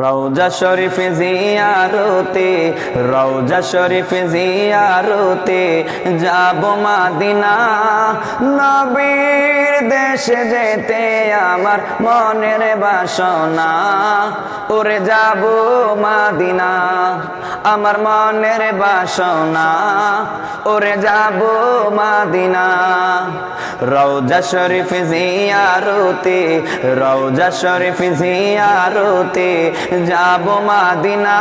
রৌজা শরীফ জিয়ারতে রৌজা শরীফ জিয়ারতে যাব মাদিনা নবীর দেশে যেতে আমার মনের বাসনা, ওরে যাব মাদিনা আমার মনের বাসনা, ওরে যাব মাদিনা রৌজা শরীফ জিয়ারতে রৌজা শরীফ জিয়ারতে যাব মাদিনা।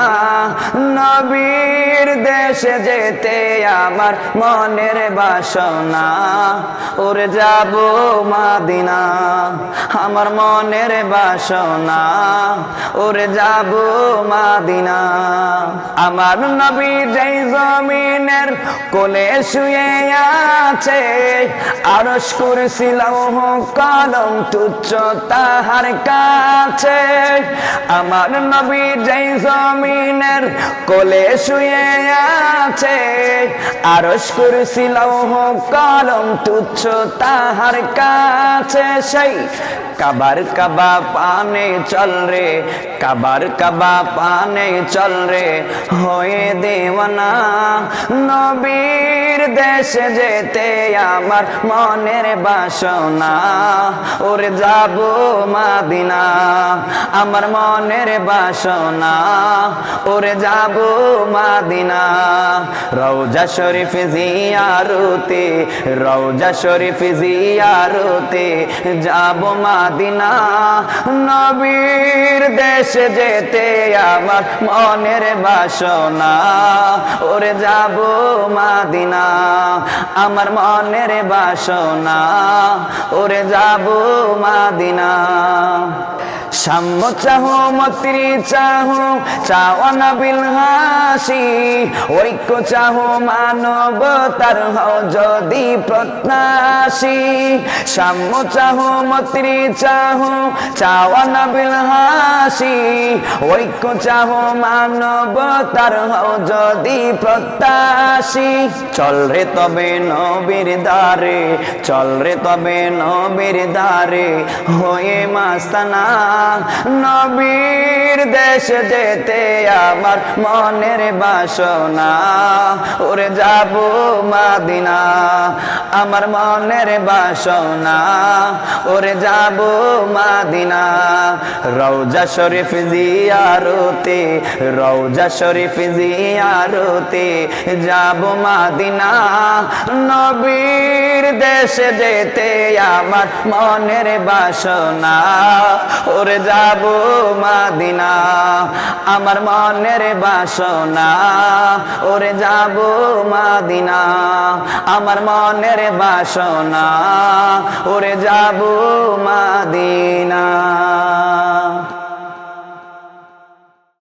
নবীর দেশে যেতে আমার মনের বাসনা। ওরে যাব মাদিনা, আমার মনের বাসনা। ওরে যাব মাদিনা। আমার নবী যেই জমিনের কোলে শুয়ে আছে আরস করেছিলাম কলম তুচ্ছ তাহার কাছে। আমার নবী যেই জমিনের কোলে শুয়ে আছে আরস করেছিলাম কলম, তুচ্ছ তাহার কাছে সেই কাবার কাবা পানে চল রে, কাবার কাবা পানে চল রে, হয়ে দেওয়ানা নবীর দেশে যেতে আমার মনের বাসনা। ওরে যাব মাদিনা, আমার মনের বাসনা। ওরে যাব মাদিনা রৌজা শরীফ জিয়ারতে রৌজা শরীফ জিয়ারতে যাব মাদিনা। নবীর দেশে যেতে আমার মনের বাসনা। ওরে যাব মাদিনা আমার মনের বাসনা ওরে যাব মাদিনা। সাম্য চাহ, মত্রী চাহ চাওয়ানা বিল হাসি। ঐক্য চাহ মানব, তার হও যদি প্রত্যাশী। সাম্য চাহ, মত্রী চাহ চাওয়ানা বিল হাসি। ঐক্য চাহ মানব, তার হও যদি প্রত্যাশী। চল রে তবে নবীর দ্বারে, চল রে তবে নবীর দ্বারে, হয়ে মাস্তানা নবীর দেশে যেতে আমার মনের বাসনা। ওরে যাব মাদিনা, আমার মনের বাসনা। ওরে যাব মাদিনা রৌজা শরীফ জিয়ারতে রৌজা শরীফ জিয়ারতে যাব মাদিনা। নবীর দেশে যেতে আমার মনের বাসনা। ওরে যাব মাদিনা। আমার মনের বাসনা ওরে যাব মাদিনা। আমার মনের বাসনা ওরে যাব মাদিনা।